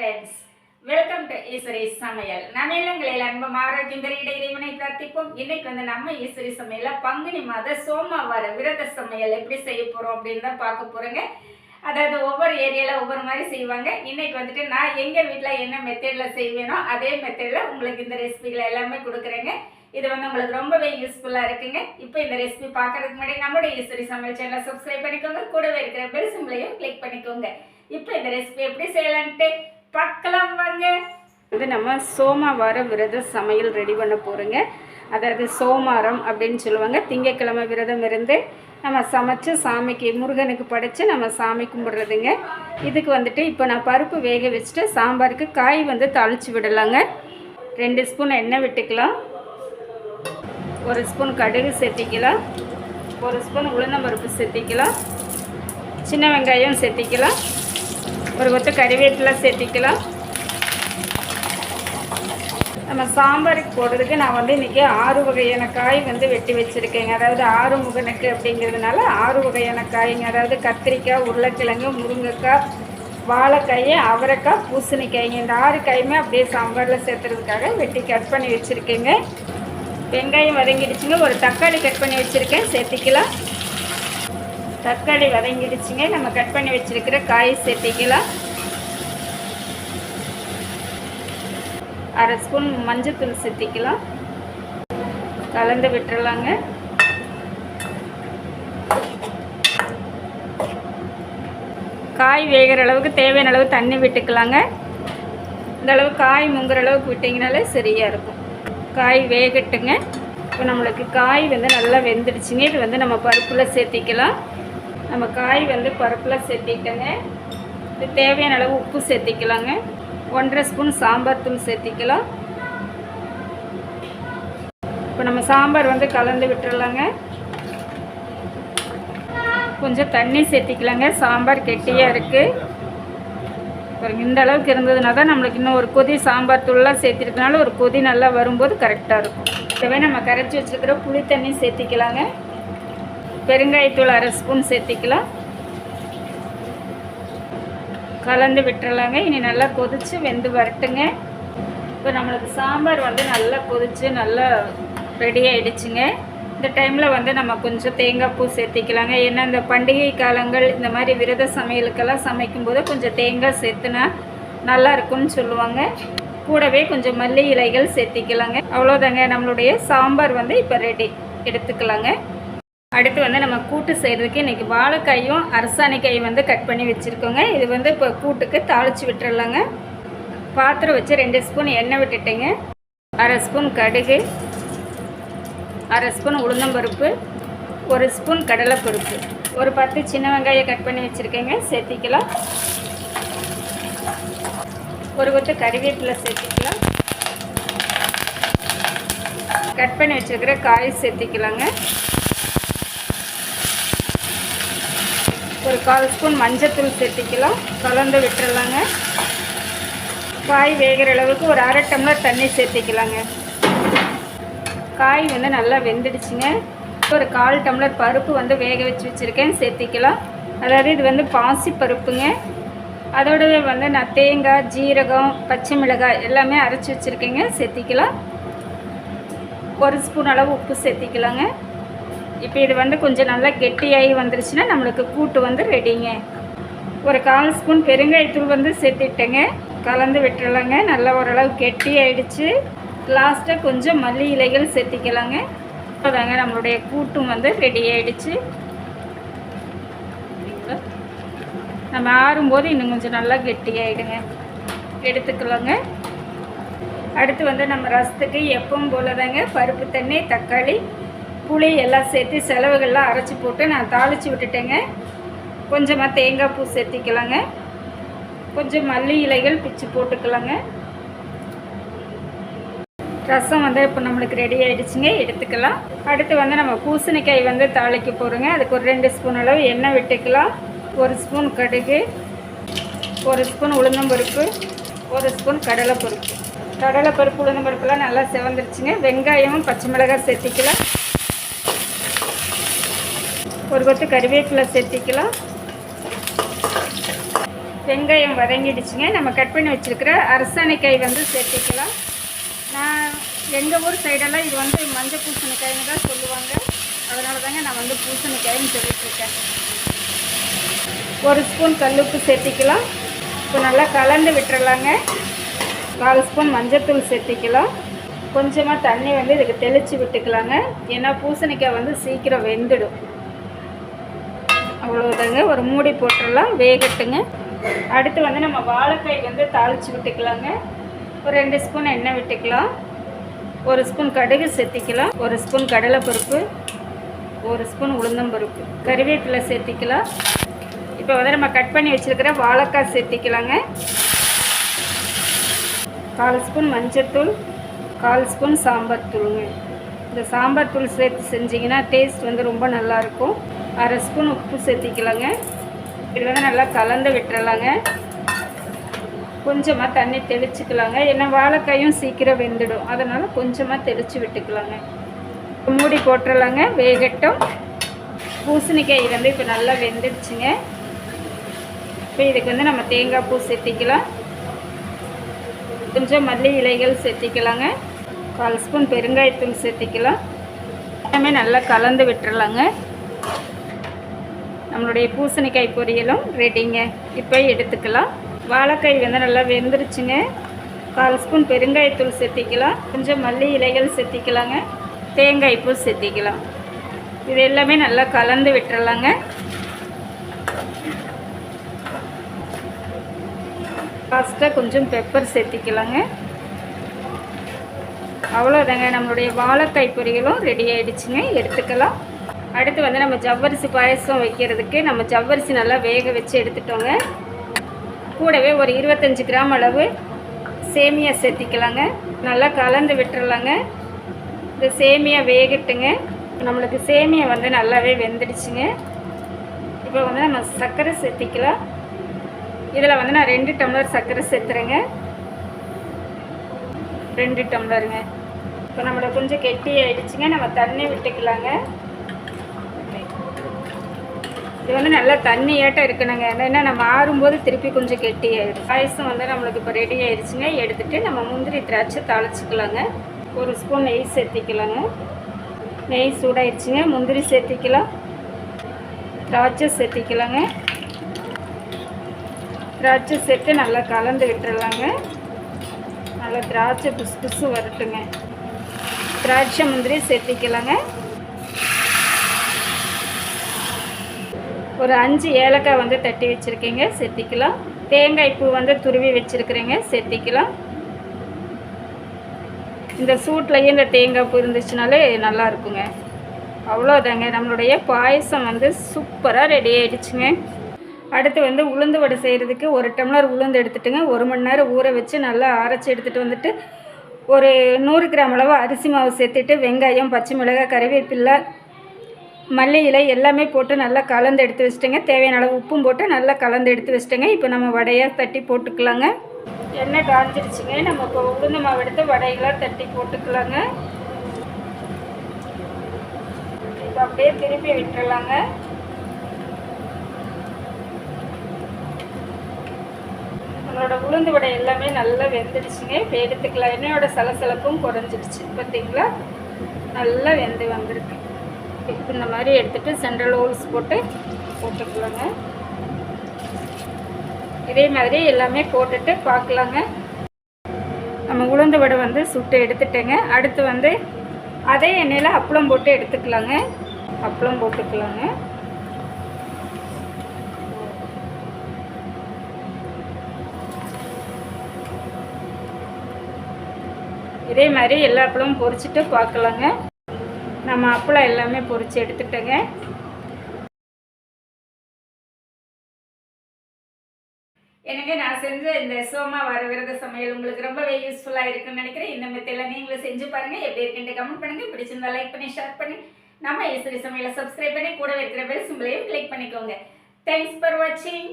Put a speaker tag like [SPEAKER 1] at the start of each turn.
[SPEAKER 1] Friends welcome to Eswari சமையல் நம்ம இல்லங்களில் அன்பும் ஆரோக்கியங்கள் பெரிய இறைவனை பிரார்த்திப்போம். இன்னைக்கு வந்து நம்ம ஈஸ்வரி சமையல்ல பங்குனி மாத சோமவார விரத சமையல் எப்படி செய்ய போறோம் அப்படின்னு தான் பார்க்க போறோங்க. அதாவது ஒவ்வொரு ஏரியாவில் ஒவ்வொரு மாதிரி செய்வாங்க. இன்னைக்கு வந்துட்டு நான் எங்க வீட்டில் என்ன மெத்தட்ல செய்வேனோ அதே மெத்தட்ல உங்களுக்கு இந்த ரெசிபிகளை எல்லாமே கொடுக்குறேங்க. இது வந்து உங்களுக்கு ரொம்பவே யூஸ்ஃபுல்லாக இருக்குங்க. இப்போ இந்த ரெசிபி பார்க்கறதுக்கு முன்னாடி நம்மளுடைய ஈஸ்வரி சமையல் சேனலை சப்ஸ்கிரைப் பண்ணிக்கோங்க. கூடவே இருக்கிற பெல் சிம்பிளையும் கிளிக் பண்ணிக்கோங்க. இப்போ இந்த ரெசிபி எப்படி செய்யலான்ட்டு பார்க்கலாம் வாங்க. வந்து நம்ம சோமவார விரத சமையல் ரெடி பண்ண போகிறோங்க அதாவது சோமாரம் அப்படின்னு சொல்லுவாங்க. திங்கக்கிழமை விரதம் இருந்து நம்ம சமைச்சு சாமிக்கு முருகனுக்கு படைச்சு நம்ம சாமி கும்பிட்றதுங்க. இதுக்கு வந்துட்டு இப்போ நான் பருப்பு வேக வச்சுட்டு சாம்பாருக்கு காய் வந்து தாளித்து விடலாங்க. ரெண்டு ஸ்பூன் எண்ணெய் விட்டுக்கலாம். ஒரு ஸ்பூன் கடுகு சேர்த்திக்கலாம் ஒரு ஸ்பூன் உளுந்தம்பருப்பு சேர்த்திக்கலாம் சின்ன வெங்காயம் சேர்த்திக்கலாம் ஒரு கொத்து கறிவேப்பிலை சேர்த்திக்கலாம். நம்ம சாம்பாருக்கு போடுறதுக்கு நான் வந்து இன்றைக்கி ஆறு வகையான காய் வந்து வெட்டி வச்சுருக்கேங்க. அதாவது ஆறு முகனுக்கு அப்படிங்கிறதுனால ஆறு வகையான காய்ங்க. அதாவது கத்திரிக்காய் உருளைக்கிழங்கு முருங்கைக்காய் வாழைக்காய் அவரைக்காய் பூசணிக்காய்ங்க. இந்த ஆறு காயுமே அப்படியே சாம்பாரில் சேர்த்துறதுக்காக வெட்டி கட் பண்ணி வச்சுருக்கேங்க. வெங்காயம் வதங்கிடுச்சுங்க. ஒரு தக்காளி கட் பண்ணி வச்சுருக்கேன். சேர்த்திக்கலாம். தக்காளி வதங்கிடுச்சுங்க. நம்ம கட் பண்ணி வச்சுருக்கிற காய் சேர்த்திக்கலாம் அரை ஸ்பூன் மஞ்சத்தூள் சேர்த்திக்கலாம் கலந்து விட்டுறலாங்க. காய் வேகிற அளவுக்கு தேவையான அளவு தண்ணி விட்டுக்கலாங்க. இந்த அளவு காய் முங்குற அளவுக்கு விட்டிங்கனாலே சரியாக இருக்கும். காய் வேகட்டுங்க. இப்போ நம்மளுக்கு காய் வந்து நல்லா வெந்துடுச்சுங்க. இது வந்து நம்ம பருப்பில் சேர்த்திக்கலாம். நம்ம காய் வந்து பருப்பில் சேர்த்திட்டோங்க இது தேவையான அளவு உப்பு சேர்த்திக்கலாங்க. ஒன்றரை ஸ்பூன் சாம்பார் தூள் சேர்த்திக்கலாம். இப்போ நம்ம சாம்பார் வந்து கலந்து விட்டுறலாங்க. கொஞ்சம் தண்ணி சேர்த்திக்கலாங்க. சாம்பார் கெட்டியாக இருக்குது பாருங்க இந்த அளவுக்கு இருந்ததுனா தான் நம்மளுக்கு இன்னும் ஒரு கொதி சாம்பார் தூள்லாம் சேர்த்திருக்கனால ஒரு கொதி நல்லா வரும்போது கரெக்டாக இருக்கும். இப்போவே நம்ம கரைச்சி வச்சுருக்கிற புளி தண்ணி சேர்த்திக்கலாங்க. பெருங்காயத்தூள் அரை ஸ்பூன் சேர்த்திக்கலாம். கலந்து விட்டுறலாங்க. இனி நல்லா கொதித்து வெந்து வரட்டுங்க. இப்போ நம்மளுக்கு சாம்பார் வந்து நல்லா கொதித்து நல்லா ரெடி ஆகிடுச்சுங்க இந்த டைமில் வந்து நம்ம கொஞ்சம் தேங்காய் பூ சேர்த்திக்கலாங்க. ஏன்னா இந்த பண்டிகை காலங்கள் இந்த மாதிரி விரத சமையலுக்கெல்லாம் சமைக்கும்போது கொஞ்சம் தேங்காய் சேர்த்துனா நல்லா இருக்கும்னு சொல்லுவாங்க. கூடவே கொஞ்சம் மல்லி இலைகள் சேர்த்திக்கலாங்க. அவ்வளோதாங்க நம்மளுடைய சாம்பார் வந்து இப்போ ரெடி எடுத்துக்கலாங்க. அடுத்து வந்து நம்ம கூட்டு செய்கிறதுக்கு இன்றைக்கி வாழைக்காயும் அரசாணிக்காயும் வந்து கட் பண்ணி வச்சுருக்கோங்க. இது வந்து இப்போ கூட்டுக்கு தாளித்து விட்டுறலாங்க. பாத்திரம் வச்சு ரெண்டு ஸ்பூன் எண்ணெய் விட்டுட்டேங்க. அரை ஸ்பூன் கடுகு அரை ஸ்பூன் உளுந்தம்பருப்பு ஒரு ஸ்பூன் கடலைப்பருப்பு. ஒரு பத்து சின்ன வெங்காயம் கட் பண்ணி வச்சுருக்கேங்க. சேர்த்திக்கலாம். ஒரு கொத்து கறிவேப்பிலை சேர்த்திக்கலாம். கட் பண்ணி வச்சுருக்கிற காய் சேர்த்திக்கலாங்க. ஒரு கால் ஸ்பூன் மஞ்சத்தூள் சேர்த்திக்கலாம். கலந்து விட்டுறலாங்க. காய் வேகிற அளவுக்கு ஒரு அரை டம்ளர் தண்ணி சேர்த்திக்கலாங்க. காய் வந்து நல்லா வெந்துடுச்சுங்க. ஒரு கால் டம்ளர் பருப்பு வந்து வேக வச்சு வச்சுருக்கேன். சேர்த்திக்கலாம். அதாவது இது வந்து பாசி பருப்புங்க. அதோடவே வந்து நான் தேங்காய் ஜீரகம் பச்சை மிளகாய் எல்லாமே அரைச்சி வச்சுருக்கேங்க. சேர்த்திக்கலாம். ஒரு ஸ்பூன் அளவு உப்பு சேர்த்திக்கலாங்க. இப்போ இது வந்து கொஞ்சம் நல்லா கெட்டியாகி வந்துருச்சுன்னா நம்மளுக்கு கூட்டு வந்து ரெடிங்க. ஒரு கால் ஸ்பூன் பெருங்காயத்தூள் வந்து சேர்த்துட்டேங்க. கலந்து விட்டுறலாங்க. நல்லா ஓரளவு கெட்டி ஆயிடுச்சு லாஸ்ட்டாக கொஞ்சம் மல்லி இலைகள் சேர்த்திக்கலாங்க. இப்போதாங்க நம்மளுடைய கூட்டும் வந்து ரெடி ஆயிடுச்சு நம்ம ஆறும்போது இன்னும் கொஞ்சம் நல்லா கெட்டியாயிடுங்க. எடுத்துக்கலாங்க. அடுத்து வந்து நம்ம ரசத்துக்கு எப்பவும் போல தாங்க பருப்பு தண்ணி தக்காளி புளி எல்லாம் சேர்த்து செலவுகள்லாம் அரைச்சி போட்டு நான் தாளித்து விட்டுட்டேங்க. கொஞ்சமாக தேங்காய் பூ சேர்த்திக்கலாங்க. கொஞ்சம் மல்லி இலைகள் பிச்சு போட்டுக்கலாங்க. ரசம் வந்து இப்போ நம்மளுக்கு ரெடி ஆகிடுச்சுங்க எடுத்துக்கலாம். அடுத்து வந்து நம்ம பூசணிக்காய் வந்து தாளிக்க போகிறோங்க அதுக்கு ஒரு ரெண்டு ஸ்பூன் அளவு எண்ணெய் விட்டுக்கலாம். ஒரு ஸ்பூன் கடுகு ஒரு ஸ்பூன் உளுந்தம்பருப்பு ஒரு ஸ்பூன் கடலைப்பருப்பு. கடலைப்பருப்பு உளுந்தம்பருப்புலாம் நல்லா செவந்துருச்சுங்க. வெங்காயமும் பச்சை மிளகாய் சேர்த்திக்கலாம். ஒரு கொத்து கருவேப்பிலை சேர்த்திக்கலாம். வெங்காயம் வதங்கிடுச்சுங்க. நம்ம கட் பண்ணி வச்சுருக்கிற அரசாணிக்காய் வந்து சேர்த்திக்கலாம். நான் எங்கள் ஊர் சைடெல்லாம் இது வந்து மஞ்சள் பூசணிக்காய்னு தான் சொல்லுவாங்க. அதனால தாங்க நான் வந்து பூசணிக்காய்னு சொல்லிட்டுருக்கேன். ஒரு ஸ்பூன் கல்லுப்பு சேர்த்திக்கலாம். இப்போ நல்லா கலந்து விட்டுறலாங்க. கால் ஸ்பூன் மஞ்சத்தூள் சேர்த்திக்கலாம். கொஞ்சமாக தண்ணி வந்து இதுக்கு தெளித்து விட்டுக்கலாங்க. ஏன்னா பூசணிக்காய் வந்து சீக்கிரம் வெந்துடும். அவ்வளோதாங்க ஒரு மூடி போட்டுடலாம். வேகட்டுங்க. அடுத்து வந்து நம்ம வாழைக்காய் வந்து தாளித்து விட்டுக்கலாங்க. ஒரு ரெண்டு ஸ்பூன் எண்ணெய் விட்டுக்கலாம். ஒரு ஸ்பூன் கடுகு சேர்த்திக்கலாம். ஒரு ஸ்பூன் கடலைப்பருப்பு. ஒரு ஸ்பூன் உளுந்தம்பருப்பு கறிவேப்பிலை சேர்த்திக்கலாம். இப்போ வந்து நம்ம கட் பண்ணி வச்சுருக்கிற வாழைக்காய் சேர்த்திக்கலாங்க. கால் ஸ்பூன் மஞ்சத்தூள். கால் ஸ்பூன் சாம்பார் தூளுங்க. இந்த சாம்பார் தூள் சேர்த்து செஞ்சிங்கன்னா டேஸ்ட் வந்து ரொம்ப நல்லாயிருக்கும். அரை ஸ்பூன் உப்பு சேர்த்திக்கலாங்க. இது வந்து நல்லா கலந்து விட்டுறலாங்க. கொஞ்சமாக தண்ணி தெளிச்சுக்கலாங்க. ஏன்னா வாழைக்காயும் சீக்கிரம் வெந்துடும். அதனால் கொஞ்சமாக தெளித்து விட்டுக்கலாங்க. மூடி போட்டுடலாங்க வேகட்டும். பூசணிக்காய் வந்து இப்போ நல்லா வெந்துடுச்சுங்க. இப்போ இதுக்கு வந்து நம்ம தேங்காய் பூ சேர்த்திக்கலாம். கொஞ்சம் மல்லி இலைகள் சேர்த்திக்கலாங்க. கால் ஸ்பூன் பெருங்காயத்தூள் சேர்த்திக்கலாம். எல்லாமே நல்லா கலந்து விட்டுறலாங்க. நம்மளுடைய பூசணிக்காய் பொரியலும் ரெடிங்க இப்போ எடுத்துக்கலாம். வாழைக்காய் வந்து நல்லா வெந்துருச்சுங்க. கால் ஸ்பூன் பெருங்காயத்தூள் சேர்த்திக்கலாம் கொஞ்சம் மல்லி இலைகள் சேர்த்திக்கலாங்க தேங்காய் பூ சேர்த்திக்கலாம் இது எல்லாமே நல்லா கலந்து விட்டுறலாங்க. லாஸ்ட்டாக கொஞ்சம் பெப்பர் சேர்த்திக்கலாங்க அவ்வளோதாங்க நம்மளுடைய வாழைக்காய் பொரியலும் ரெடி ஆகிடுச்சுங்க எடுத்துக்கலாம். அடுத்து வந்து நம்ம ஜவ்வரிசி பாயசம் வைக்கிறதுக்கு நம்ம ஜவ்வரிசி நல்லா வேக வச்சு எடுத்துட்டோங்க. கூடவே ஒரு இருபத்தஞ்சி கிராம் அளவு சேமியா சேர்த்திக்கலாங்க. நல்லா கலந்து விட்டுறலாங்க. இந்த சேமியா வேகட்டுங்க. நம்மளுக்கு சேமியா வந்து நல்லாவே வெந்துடுச்சுங்க. இப்போ வந்து நம்ம சர்க்கரை சேர்த்திக்கலாம். இதில் வந்து நான் ரெண்டு டம்ளர் சர்க்கரை சேர்த்துறேங்க. ரெண்டு டம்ளருங்க. இப்போ நம்மளை கொஞ்சம் கெட்டி ஆயிடுச்சுங்க நம்ம தண்ணி விட்டுக்கலாங்க. இது வந்து நல்லா தண்ணியாட்டம் இருக்கணுங்க. ஏன்னா நம்ம ஆறும்போது திருப்பி கொஞ்சம் கெட்டி ஆயிடும். பாயசம் வந்து நம்மளுக்கு இப்போ ரெடி ஆயிடுச்சுங்க. எடுத்துகிட்டு நம்ம முந்திரி திராட்சை தாளிச்சிக்கலாங்க. ஒரு ஸ்பூன் நெய் சேர்த்திக்கலாங்க. நெய் சூடாயிடுச்சுங்க முந்திரி சேர்த்திக்கலாம். திராட்சை சேர்த்திக்கலாங்க. திராட்சை சேர்த்து நல்லா கலந்து விட்டுறலாங்க. நல்லா திராட்சை புசு புசு வரட்டுங்க. திராட்சை முந்திரி சேர்த்திக்கலாங்க. ஒரு அஞ்சு ஏலக்காய் வந்து தட்டி வச்சுருக்கீங்க சேர்த்திக்கலாம் தேங்காய் பூ வந்து துருவி வச்சுருக்குறேங்க சேர்த்திக்கலாம் இந்த சூட்லேயே இந்த தேங்காய் பூ இருந்துச்சுனாலே நல்லா இருக்குங்க. அவ்வளோதாங்க நம்மளுடைய பாயசம் வந்து சூப்பராக ரெடி ஆகிடுச்சுங்க அடுத்து வந்து உளுந்து வடை செய்கிறதுக்கு ஒரு டம்ளர் உளுந்து எடுத்துட்டுங்க ஒரு மணி நேரம் ஊற வச்சு நல்லா அரைச்சி எடுத்துகிட்டு வந்துட்டு ஒரு நூறு கிராம் அளவு அரிசி மாவு சேர்த்துட்டு வெங்காயம் பச்சை மிளகாய் கறிவேப்பில்லை மல்லி இலை எல்லாமே போட்டு நல்லா கலந்து எடுத்து வச்சுட்டேங்க. தேவையான அளவு உப்பும் போட்டு நல்லா கலந்து எடுத்து வச்சுட்டேங்க. இப்போ நம்ம வடையாக தட்டி போட்டுக்கலாங்க. எண்ணெய் காஞ்சிருச்சுங்க. நம்ம இப்போ உளுந்து மாவு எடுத்து வடைகளாக தட்டி போட்டுக்கலாங்க. இப்போ அப்படியே திருப்பி விட்டுறலாங்க. நம்மளோட உளுந்து வடை எல்லாமே நல்லா வெந்துடுச்சுங்க. இப்போ எடுத்துக்கலாம். எண்ணெயோட சலசலப்பும் குறைஞ்சிடுச்சு. பார்த்தீங்களா? நல்லா வெந்து வந்திருக்கு. இந்த மாதிரி எடுத்துகிட்டு சென்ட்ரல் ஹோல்ஸ் போட்டு போட்டுக்கலாங்க. இதே மாதிரி எல்லாமே போட்டுட்டு பார்க்கலாங்க. நம்ம உளுந்து வடை வந்து சுட்டு எடுத்துட்டேங்க. அடுத்து வந்து அதே எண்ணெயில் அப்பளம் போட்டு எடுத்துக்கலாங்க. அப்பளம் போட்டுக்கலாங்க. இதே மாதிரி எல்லா அப்பளமும் பொரிச்சிட்டு பார்க்கலாங்க. நம்ம அப்பளம் எல்லாமே பொறிச்சு எடுத்துட்டேங்க எனக்கு நான் செஞ்ச இந்த சோமா வர விரத சமையல் உங்களுக்கு ரொம்பவே யூஸ்ஃபுல்லாக இருக்குன்னு நினைக்கிறேன். இந்த மெத்தையில் நீங்களும் செஞ்சு பாருங்கள் எப்படி இருக்குன்ட்டு கமெண்ட் பண்ணுங்கள் பிடிச்சிருந்தா லைக் பண்ணி ஷேர் பண்ணி நம்ம ஈஸ்வரி சமையலை சப்ஸ்கிரைப் பண்ணி கூட இருக்கிற பெல் சிம்பிளையும் கிளிக் பண்ணிக்கோங்க. தேங்க்ஸ் ஃபார் வாட்சிங்